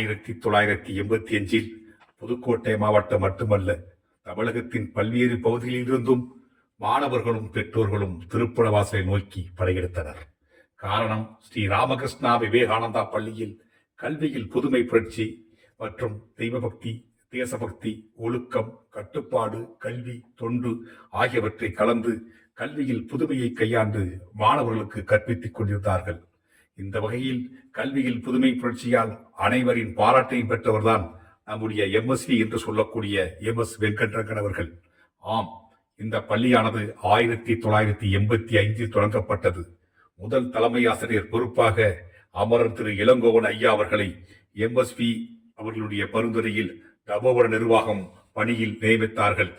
ஆயிரத்தி தொள்ளாயிரத்தி எண்பத்தி அஞ்சில் புதுக்கோட்டை மாவட்டம் மட்டுமல்ல தமிழகத்தின் பல்வேறு பகுதிகளிலிருந்தும் மாணவர்களும் பெற்றோர்களும் திருப்புணவாசலை நோக்கி படையெடுத்தனர். காரணம் ஸ்ரீ ராமகிருஷ்ணா விவேகானந்தா பள்ளியில் கல்வியில் புதுமை புரட்சி மற்றும் தெய்வபக்தி தேசபக்தி ஒழுக்கம் கட்டுப்பாடு கல்வி தொண்டு ஆகியவற்றை கலந்து கல்வியில் புதுமையை கையாண்டு மாணவர்களுக்கு கற்பித்துக் கொண்டிருந்தார்கள். இந்த வகையில் கல்வியில் புதுமை புரட்சியால் அனைவரின் பாராட்டையும் பெற்றவர்தான் நம்முடைய எம்எஸ்வி என்று சொல்லக்கூடிய எம் எஸ் வெங்கட்ரங்கன் அவர்கள். ஆம் இந்த பள்ளியானது ஆயிரத்தி தொள்ளாயிரத்தி எண்பத்தி ஐந்தில் தொடங்கப்பட்டது. முதல் தலைமை ஆசிரியர் பொறுப்பாக அமரர் திரு இளங்கோவன் ஐயா அவர்களை எம்எஸ்பி அவர்களுடைய பரிந்துரையில் தபோவன நிர்வாகம் பணியில் நியமித்தார்கள்.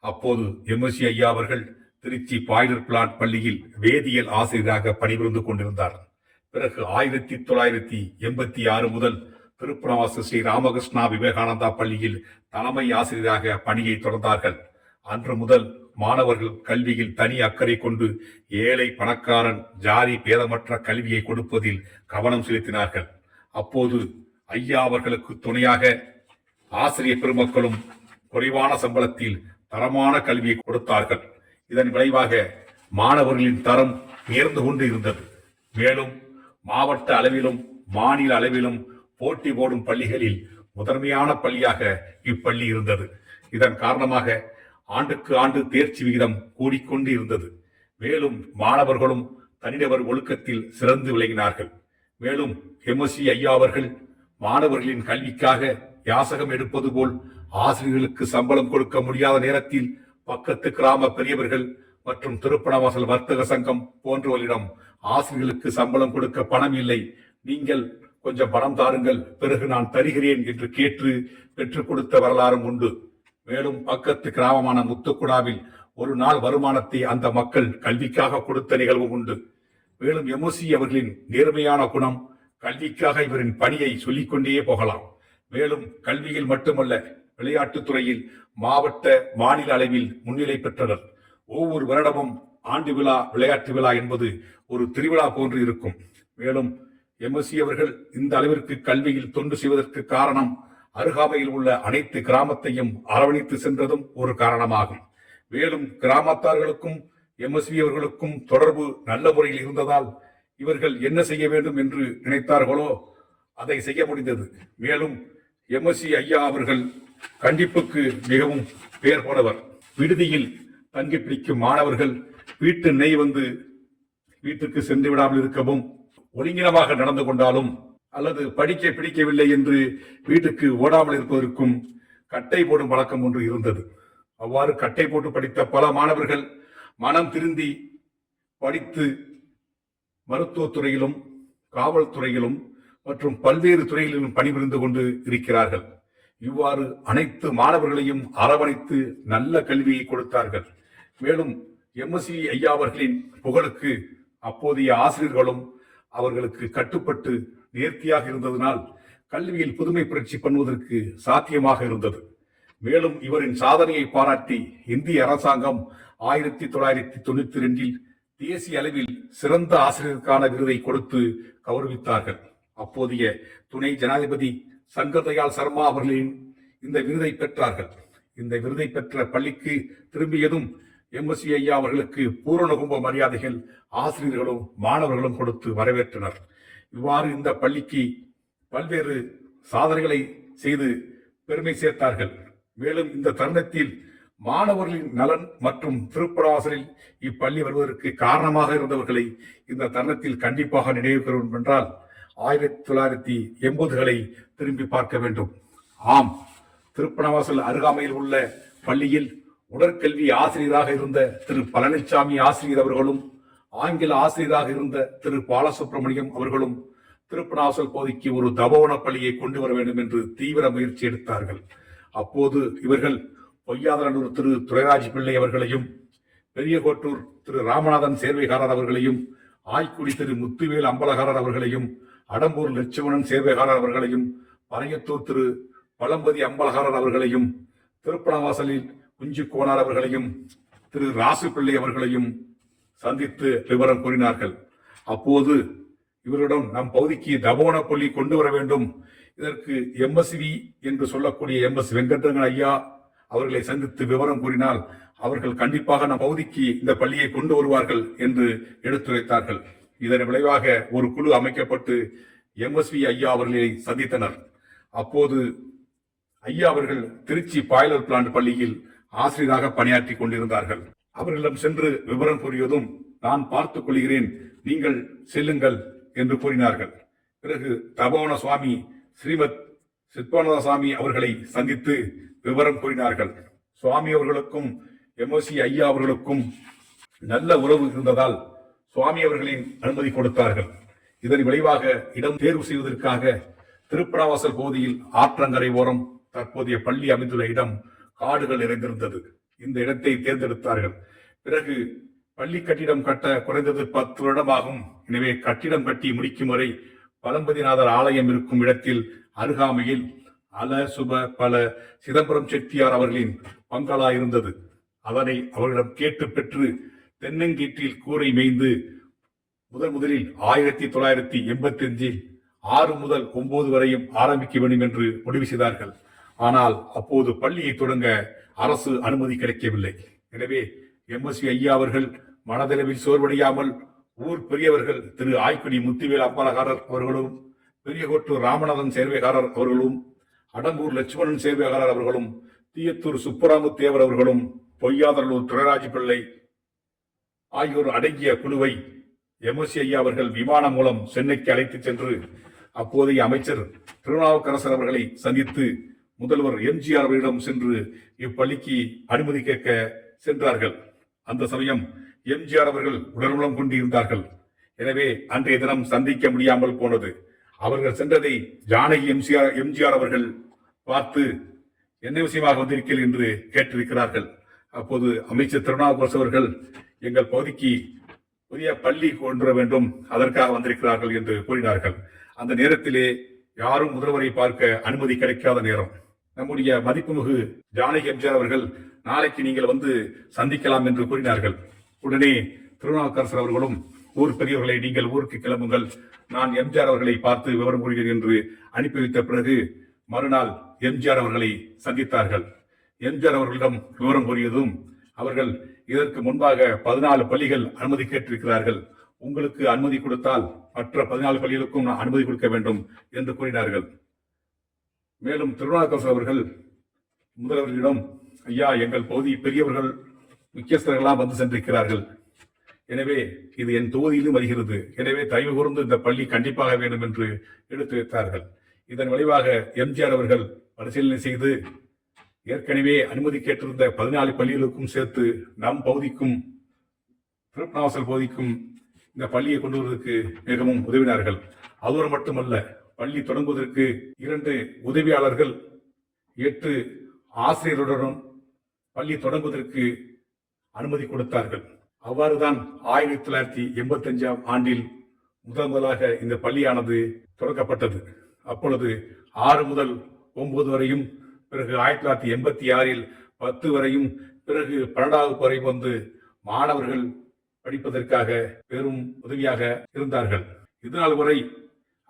அப்போது எம்எஸ்சி ஐயா அவர்கள் திருச்சி பாய்லர் பிளான்ட் பள்ளியில் வேதியியல் ஆசிரியராக பணிபுரிந்து கொண்டிருந்தார். பிறகு ஆயிரத்தி தொள்ளாயிரத்தி எண்பத்தி ஆறு முதல் திருப்புரவாசு ஸ்ரீ ராமகிருஷ்ணா விவேகானந்தா பள்ளியில் தலைமை ஆசிரியராக பணியை தொடர்ந்தார்கள். அன்று முதல் மாணவர்கள் கல்வியில் தனி அக்கறை கொண்டு ஏழை பணக்காரன் ஜாதி பேதமற்ற கல்வியை கொடுப்பதில் கவனம் செலுத்தினார்கள். அப்போது ஐயா அவர்களுக்கு துணையாக ஆசிரியர் பெருமக்களும் குறைவான சம்பளத்தில் தரமான கல்வியை கொடுத்தார்கள். இதன் விளைவாக மாணவர்களின் தரம் உயர்ந்து கொண்டு இருந்தது. மேலும் மாவட்ட அளவிலும் மாநில அளவிலும் போட்டி போடும் பள்ளிகளில் முதன்மையான பள்ளியாக இப்பள்ளி இருந்தது. இதன் காரணமாக ஆண்டுக்கு ஆண்டு தேர்ச்சி விகிதம் கூடிக்கொண்டு இருந்தது. மேலும் மாணவர்களும் தனிநபர் ஒழுக்கத்தில் சிறந்து விளங்கினார்கள். மேலும் எம்எஸ்சி ஐயா அவர்கள் மாணவர்களின் கல்விக்காக யாசகம் எடுப்பது போல் ஆசிரியர்களுக்கு சம்பளம் கொடுக்க முடியாத நேரத்தில் பக்கத்து கிராம பெரியவர்கள் மற்றும் திருப்பணவாசல் வர்த்தக சங்கம் போன்றவர்களிடம் ஆசிரியர்களுக்கு சம்பளம் கொடுக்க பணம் இல்லை. நீங்கள் கொஞ்சம் பணம் தாருங்கள். பிறகு நான் தருகிறேன் என்று கேட்டு பெற்றுக் கொடுத்த வரலாறும் உண்டு. மேலும் பக்கத்து கிராமமான முத்துக்குடாவில் ஒரு நாள் வருமானத்தை அந்த மக்கள் கல்விக்காக கொடுத்த நிகழ்வும் உண்டு. மேலும் எமோசி அவர்களின் நேர்மையான குணம் கல்விக்காக இவரின் பணியை சொல்லிக்கொண்டே போகலாம். மேலும் கல்வியில் மட்டுமல்ல விளையாட்டுத் துறையில் மாவட்ட மாநில அளவில் முன்னிலை பெற்றனர். ஒவ்வொரு வருடமும் ஆண்டு விழா விளையாட்டு விழா என்பது ஒரு திருவிழா போன்று இருக்கும். மேலும் எம்எஸ்சி அவர்கள் இந்த அளவிற்கு கல்வியில் தொண்டு செய்வதற்கு காரணம் அருகாமையில் உள்ள அனைத்து கிராமத்தையும் அரவணைத்து சென்றதும் ஒரு காரணமாகும். மேலும் கிராமத்தார்களுக்கும் எம்எஸ்வி அவர்களுக்கும் தொடர்பு நல்ல முறையில் இருந்ததால் இவர்கள் என்ன செய்ய வேண்டும் என்று நினைத்தார்களோ அதை செய்ய முடிந்தது. மேலும் எம்எஸ்சி ஐயா அவர்கள் கண்டிப்புக்கு மிகவும் பெயர் போனவர். விடுதியில் தங்கி பிடிக்கும் மாணவர்கள் வீட்டு நெய் வந்து வீட்டுக்கு சென்று விடாமல் இருக்கவும் ஒழுங்கினமாக நடந்து கொண்டாலும் அல்லது படிக்க பிடிக்கவில்லை என்று வீட்டுக்கு ஓடாமல் இருப்பதற்கும் கட்டை போடும் வழக்கம் ஒன்று இருந்தது. அவ்வாறு கட்டை போட்டு படித்த பல மாணவர்கள் மனம் திருந்தி படித்து மருத்துவத்துறையிலும் காவல்துறையிலும் மற்றும் பல்வேறு துறைகளிலும் பணிபுரிந்து கொண்டு இருக்கிறார்கள். இவ்வாறு அனைத்து மாணவர்களையும் அரவணைத்து நல்ல கல்வியை கொடுத்தார்கள். மேலும் எம்எஸ்சி ஐயா அவர்களின் புகழுக்கு அப்போதைய ஆசிரியர்களும் அவர்களுக்கு கட்டுப்பட்டு நேர்த்தியாக இருந்ததனால் கல்வியில் புதுமை புரட்சி பண்ணுவதற்கு சாத்தியமாக இருந்தது. மேலும் இவரின் சாதனையை பாராட்டி இந்திய அரசாங்கம் ஆயிரத்தி தொள்ளாயிரத்தி தொண்ணூத்தி ரெண்டில் தேசிய அளவில் சிறந்த ஆசிரியருக்கான விருதை கொடுத்து கௌரவித்தார்கள். அப்போதைய துணை ஜனாதிபதி சங்கர்தயாள் சர்மா அவர்களின் இந்த விருதை பெற்றார்கள். இந்த விருதை பெற்ற பள்ளிக்கு திரும்பியதும் எம்எஸ்சி ஐயா அவர்களுக்கு பூரண கும்ப மரியாதைகள் ஆசிரியர்களும் மாணவர்களும் கொடுத்து வரவேற்றனர். இவ்வாறு இந்த பள்ளிக்கு பல்வேறு சாதனைகளை செய்து பெருமை சேர்த்தார்கள். மேலும் இந்த தருணத்தில் மாணவர்களின் நலன் மற்றும் திருப்பராசரில் இப்பள்ளி வருவதற்கு காரணமாக இருந்தவர்களை இந்த தருணத்தில் கண்டிப்பாக நினைவு கூறுவோம் என்றால் ஆயிரத்தி தொள்ளாயிரத்தி எண்பதுகளை திரும்பி பார்க்க வேண்டும். ஆம் திருப்பணவாசல் அருகாமையில் உள்ள பள்ளியில் உடற்கல்வி ஆசிரியராக இருந்த திரு பழனிசாமி ஆசிரியர் அவர்களும் ஆங்கில ஆசிரியராக இருந்த திரு பாலசுப்ரமணியம் அவர்களும் திருப்பணாசல் பகுதிக்கு ஒரு தபோவன பள்ளியை கொண்டு வர வேண்டும் என்று தீவிர முயற்சி எடுத்தார்கள். அப்போது இவர்கள் பொய்யாதநல்லூர் திரு துரைராஜ் பிள்ளை அவர்களையும் பெரியகோட்டூர் திரு ராமநாதன் சேர்வைகாரர் அவர்களையும் ஆய்க்குடி திரு முத்துவேல் அம்பலகாரர் அவர்களையும் அடம்பூர் லட்சுமணன் சேர்வைகாரர் அவர்களையும் பரையத்தூர் திரு பழம்பதி அம்பலகாரர் அவர்களையும் திருப்பணவாசலில் குஞ்சு கோனார் அவர்களையும் திரு ராசு பிள்ளை அவர்களையும் சந்தித்து விவரம் கூறினார்கள். அப்போது இவரிடம் நம் பகுதிக்கு தபோன பள்ளி கொண்டு வர வேண்டும். இதற்கு எம்எஸ்வி என்று சொல்லக்கூடிய எம் எஸ் வெங்கட்ரங்கன் ஐயா அவர்களை சந்தித்து விவரம் கூறினால் அவர்கள் கண்டிப்பாக நம் பகுதிக்கு இந்த பள்ளியை கொண்டு வருவார்கள் என்று எடுத்துரைத்தார்கள். இதன் விளைவாக ஒரு குழு அமைக்கப்பட்டு எம்எஸ்வி ஐயா அவர்களை சந்தித்தனர். அப்போது ஐயா அவர்கள் திருச்சி பாய்லர் பிளான்ட் பள்ளியில் ஆசிரியராக பணியாற்றி கொண்டிருந்தார்கள். அவர்களிடம் சென்று விவரம் கூறியதும் நான் பார்த்துக் கொள்கிறேன் நீங்கள் செல்லுங்கள் என்று கூறினார்கள். பிறகு தபோன சுவாமி ஸ்ரீமத் சித்பானந்த சுவாமி அவர்களை சந்தித்து விவரம் கூறினார்கள். சுவாமி அவர்களுக்கும் எம்ஓசி ஐயா அவர்களுக்கும் நல்ல உறவு இருந்ததால் சுவாமி அவர்களின் அனுமதி கொடுத்தார்கள். இதன் விளைவாக இடம் தேர்வு செய்வதற்காக திருப்படாவாசல் பகுதியில் ஆற்றங்கரை ஓரம் தற்போதைய பள்ளி அமைந்துள்ள இடம் காடுகள் நிறைந்திருந்தது. இந்த இடத்தை தேர்ந்தெடுத்தார்கள். பிறகு பள்ளி கட்டிடம் கட்ட குறைந்தது பத்து வருடமாகும். எனவே கட்டிடம் கட்டி முடிக்கும் வரை பழம்பதிநாதர் ஆலயம் இருக்கும் இடத்தில் அருகாமையில் அல சுப பல சிதம்பரம் செட்டியார் அவர்களின் பங்களா இருந்தது. அதனை அவர்களிடம் கேட்டு பெற்று தென்னங்கீற்றில் கூரை மேய்ந்து முதன் முதலில் ஆயிரத்தி தொள்ளாயிரத்தி எண்பத்தி அஞ்சில் ஆறு முதல் ஒன்பது வரையும் ஆரம்பிக்க வேண்டும் என்று முடிவு செய்தார்கள். ஆனால் அப்போது பள்ளியை தொடங்க அரசு அனுமதி கிடைக்கவில்லை. எனவே எம்எஸ்வி ஐயா அவர்கள் மனதளவில் சோர்வடையாமல் ஊர் பெரியவர்கள் திரு ஆய்க்குடி முத்துவேல் அப்பாலகாரர் அவர்களும் பெரியகோட்டூர் ராமநாதன் சேர்வைகாரர் அவர்களும் அடம்பூர் லட்சுமணன் சேர்வைகாரர் அவர்களும் தீயத்தூர் சுப்பராமு தேவர் அவர்களும் பொய்யாதரலூர் துரைராஜ் பிள்ளை ஆகியோர் அடங்கிய குழுவை எம்எஸ்சி ஐயா அவர்கள் விமானம் மூலம் சென்னைக்கு அழைத்துச் சென்று அப்போதைய அமைச்சர் திருநாவுக்கரசர் அவர்களை சந்தித்து முதல்வர் எம்ஜிஆர் அவர்களிடம் சென்று இப்பள்ளிக்கு அனுமதி கேட்க சென்றார்கள். அந்த சமயம் எம்ஜிஆர் அவர்கள் உடல்நலம் கொண்டிருந்தார்கள். எனவே அன்றைய தினம் சந்திக்க முடியாமல் போனது. அவர்கள் சென்றதை ஜானகி எம்ஜிஆர் எம்ஜிஆர் அவர்கள் பார்த்து என்ன விஷயமாக வந்திருக்கீர்கள் என்று கேட்டிருக்கிறார்கள். அப்போது அமைச்சர் திருநாவுக்கரசு அவர்கள் எங்கள் பகுதிக்கு புதிய பள்ளி கொண்டு வேண்டும். அதற்காக வந்திருக்கிறார்கள் என்று கூறினார்கள். அந்த நேரத்திலே யாரும் முதல்வரை பார்க்க அனுமதி கிடைக்காத நேரம். நம்முடைய மதிப்புமிகு ஜானகி எம்ஜிஆர் அவர்கள் நாளைக்கு நீங்கள் வந்து சந்திக்கலாம் என்று கூறினார்கள். உடனே திருநாவுக்கரசர் அவர்களும் ஊர் பெரியவர்களை நீங்கள் ஊருக்கு கிளம்புங்கள் நான் எம்ஜிஆர் அவர்களை பார்த்து விவரம் கூறுகிறேன் என்று அனுப்பி வைத்த பிறகு மறுநாள் எம்ஜிஆர் அவர்களை சந்தித்தார்கள். எம்ஜிஆர் அவர்களிடம் விவரம் கூறியதும் அவர்கள் இதற்கு முன்பாக பதினாலு பள்ளிகள் அனுமதி கேட்டிருக்கிறார்கள். உங்களுக்கு அனுமதி கொடுத்தால் மற்ற பதினாலு பள்ளிகளுக்கும் அனுமதி கொடுக்க வேண்டும் என்று கூறினார்கள். மேலும் திருநாவுக்கரசு அவர்கள் முதல்வர்களிடம் ஐயா எங்கள் பகுதி பெரியவர்கள் முக்கியஸ்தர்களாக வந்து சென்றிருக்கிறார்கள். எனவே இது என் தொகுதியிலும் வருகிறது. எனவே தயவு கூர்ந்து இந்த பள்ளி கண்டிப்பாக வேண்டும் என்று எடுத்து வைத்தார்கள். இதன் விளைவாக எம்ஜிஆர் அவர்கள் பரிசீலனை செய்து ஏற்கனவே அனுமதி கேட்டிருந்த பதினாலு பள்ளிகளுக்கும் சேர்த்து நம் பகுதிக்கும் திருப்பனாவசல் பகுதிக்கும் இந்த பள்ளியை கொண்டு வருவதற்கு மிகவும் உதவினார்கள். அதோடு மட்டுமல்ல பள்ளி தொடங்குவதற்கு இரண்டு உதவியாளர்கள் எட்டு ஆசிரியருடனும் பள்ளி தொடங்குவதற்கு அனுமதி கொடுத்தார்கள். அவ்வாறுதான் ஆயிரத்தி தொள்ளாயிரத்தி எண்பத்தி அஞ்சாம் ஆண்டில் முதல் முதலாக இந்த பள்ளியானது தொடங்கப்பட்டது. அப்பொழுது ஆறு முதல் ஒன்பது வரையும் பிறகு ஆயிரத்தி தொள்ளாயிரத்தி எண்பத்தி ஆறில் பத்து வரையும் பிறகு பன்னெண்டாவது வரை வந்து மாணவர்கள் படிப்பதற்காக பெரும் உதவியாக இருந்தார்கள். இதனால் வரை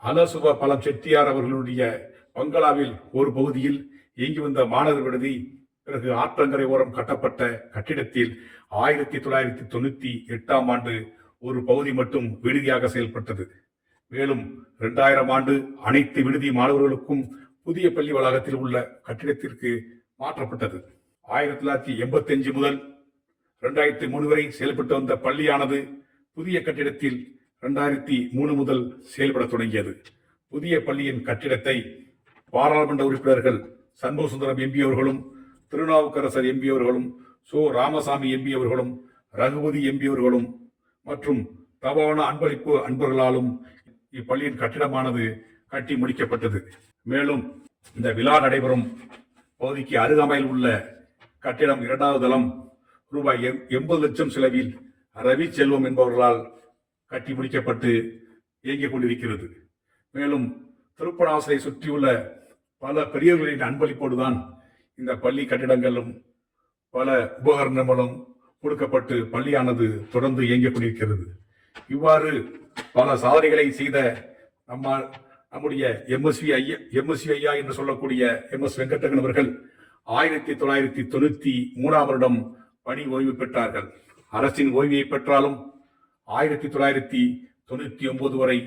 அலசுப பலம் செட்டியார் அவர்களுடைய பங்களாவில் ஒரு பகுதியில் இயங்கி வந்த மாணவர் விடுதி பிறகு ஆற்றங்கரை ஓரம் கட்டப்பட்ட கட்டிடத்தில் ஆயிரத்தி தொள்ளாயிரத்தி தொண்ணூத்தி எட்டாம் ஆண்டு ஒரு பகுதி மட்டும் விடுதியாக செயல்பட்டது. மேலும் இரண்டாயிரம் ஆண்டு அனைத்து விடுதி மாணவர்களுக்கும் புதிய பள்ளி வளாகத்தில் உள்ள கட்டிடத்திற்கு மாற்றப்பட்டது. ஆயிரத்தி தொள்ளாயிரத்தி எண்பத்தி அஞ்சு முதல் இரண்டாயிரத்தி மூணு வரை செயல்பட்டு வந்த பள்ளியானது புதிய கட்டிடத்தில் ரெண்டாயிரத்தி மூணு முதல் செயல்பட தொடங்கியது. புதிய பள்ளியின் கட்டிடத்தை பாராளுமன்ற உறுப்பினர்கள் சண்முக சுந்தரம் எம்பி அவர்களும் திருநாவுக்கரசர் எம்பி அவர்களும் சோ ராமசாமி எம்பி அவர்களும் ரகுபதி எம்பி அவர்களும் மற்றும் தவான அன்பளிப்பு அன்பர்களாலும் இப்பள்ளியின் கட்டிடமானது கட்டி முடிக்கப்பட்டது. மேலும் இந்த விழா நடைபெறும் பகுதிக்கு அருகாமையில் உள்ள கட்டிடம் இரண்டாவது தளம். ரூபாய் எண்பது லட்சம் செலவில் ரவி செல்வம் என்பவர்களால் கட்டி முடிக்கப்பட்டு இயங்கிக் கொண்டிருக்கிறது. மேலும் திருப்பணாசலை சுற்றியுள்ள பல பெரியவர்களின் அன்பளிப்போடுதான் இந்த பள்ளி கட்டிடங்களும் பல உபகரணங்களும் கொடுக்கப்பட்டு பள்ளியானது தொடர்ந்து இயங்கிக் கொண்டிருக்கிறது. இவ்வாறு பல சாதனைகளை செய்த நம்ம நம்முடைய எம்எஸ்வி ஐயா எம்எஸ்வி ஐயா என்று சொல்லக்கூடிய எம் எஸ் வெங்கடரங்கன் அவர்கள் ஆயிரத்தி தொள்ளாயிரத்தி தொண்ணூத்தி மூணாம் வருடம் பணி ஓய்வு பெற்றார்கள். அரசின் ஓய்வியை பெற்றாலும் ஆயிரத்தி தொள்ளாயிரத்தி தொண்ணூத்தி ஒன்பது வரை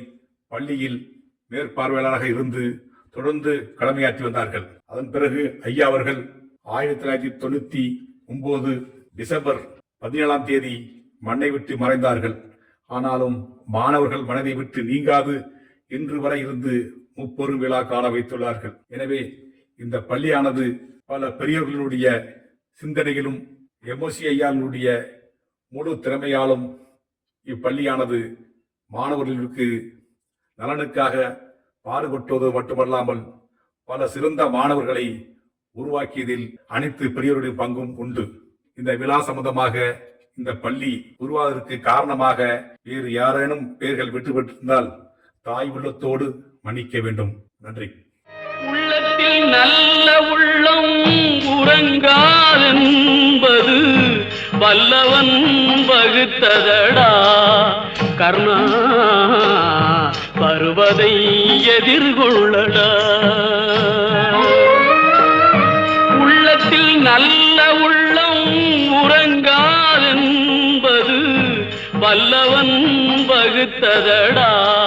பள்ளியில் மேற்பார்வையாளராக இருந்து தொடர்ந்து கடமையாற்றி வந்தார்கள். அதன் பிறகு ஐயா அவர்கள் ஆயிரத்தி தொள்ளாயிரத்தி தொண்ணூத்தி ஒன்பது டிசம்பர் பதினேழாம் தேதி மண்ணை விட்டு மறைந்தார்கள். ஆனாலும் மாணவர்கள் மனதை விட்டு நீங்காது இன்று வரை இருந்து முப்பெரும் விழா காண வைத்துள்ளார்கள். எனவே இந்த பள்ளியானது பல பெரியவர்களுடைய சிந்தனையிலும் எமோசி ஐயாளுடைய முழு திறமையாலும் இப்பள்ளியானது மாணவர்களுக்கு நலனுக்காக பாடுபட்டுவது மட்டுமல்லாமல் பல சிறந்த மாணவர்களை உருவாக்கியதில் அனைத்து பெரியோருடைய பங்கும் உண்டு. இந்த விழா சம்பந்தமாக இந்த பள்ளி உருவாவதற்கு காரணமாக வேறு யாரேனும் பெயர்கள் விட்டுவிட்டிருந்தால் தாய் உள்ளத்தோடு மன்னிக்க வேண்டும். நன்றி. உள்ளத்தில் நல்ல உள்ளம் உறங்காதென்பது வல்லவன் வகுத்ததடா. கர்ணா பருவதை எதிர்கொள்ளடா. உள்ளத்தில் நல்ல உள்ளம் உறங்காதென்பது வல்லவன் வகுத்ததடா.